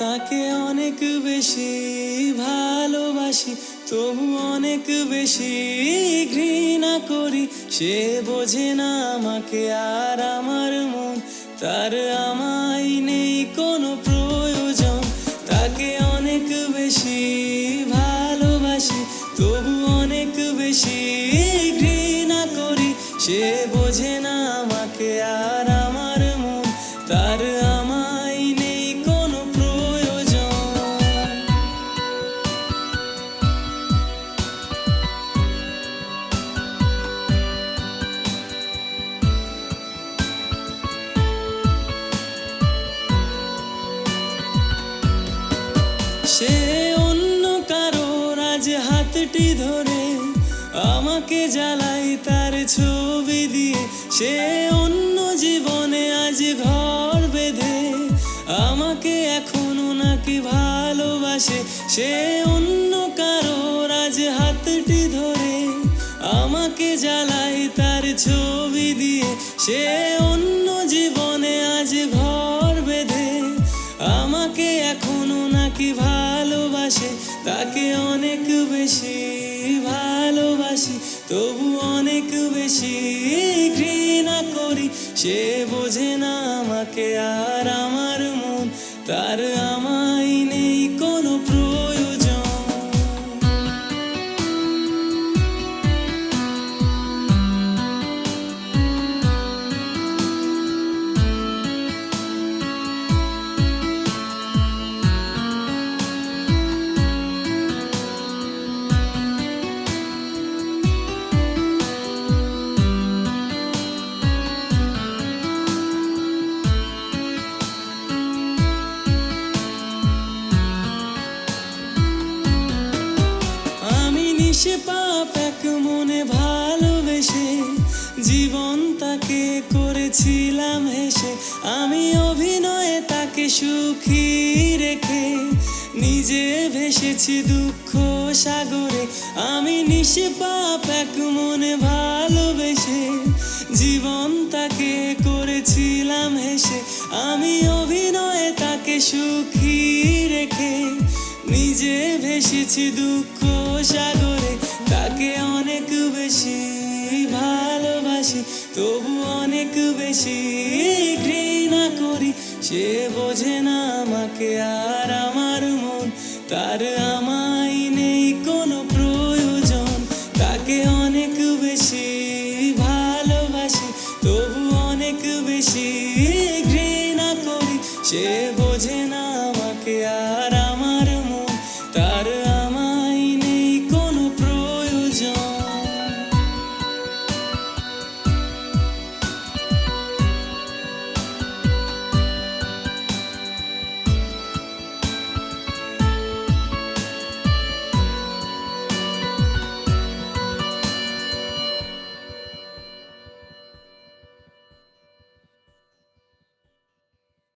তাকে অনেক বেশি ভালোবাসি, তবু অনেক বেশি ঘৃণা করি। সে বোঝে না আমাকে আর আমার মন, তার আমায় সে অন্য কারোর আজ হাতটি ধরে আমাকে জ্বালাই তার ছবি দিয়ে। সে অন্য জীবনে আজ ঘর বেঁধে আমাকে এখনও নাকি ভালোবাসে। সে অন্য কারোর আজ হাতটি ধরে আমাকে জ্বালাই তার ছবি দিয়ে। সে অন্য জীবনে আজ ঘর বেঁধে আমাকে এখনও নাকি ভালোবাসে তাকে অনেক বেশি ভালোবাসি, তবু অনেক বেশি ঘৃণা করি। সে বোঝে না আমাকে আর আমার মন, তার আমায় নিশে পাপ, এক মনে ভালোবেসে জীবন তাকে করেছিলাম হেসে। আমি অভিনয়ে তাকে সুখী রেখে নিজে ভেসেছি দুঃখ সাগরে। আমি নিশে পাপ এক মনে ভালোবেসে জীবন তাকে করেছিলাম হেসে। আমি অভিনয়ে তাকে সুখী রেখে নিজে ভেসেছি দুঃখ সাগরে। তাকে অনেক বেশি ভালোবাসি, তবু অনেক বেশি ঘৃণা করি। সে বোঝে না আমাকে আর আমার মন, তার আমায় নেই কোনো প্রয়োজন। তাকে অনেক বেশি ভালোবাসি, তবু অনেক বেশি ঘৃণা করি। সে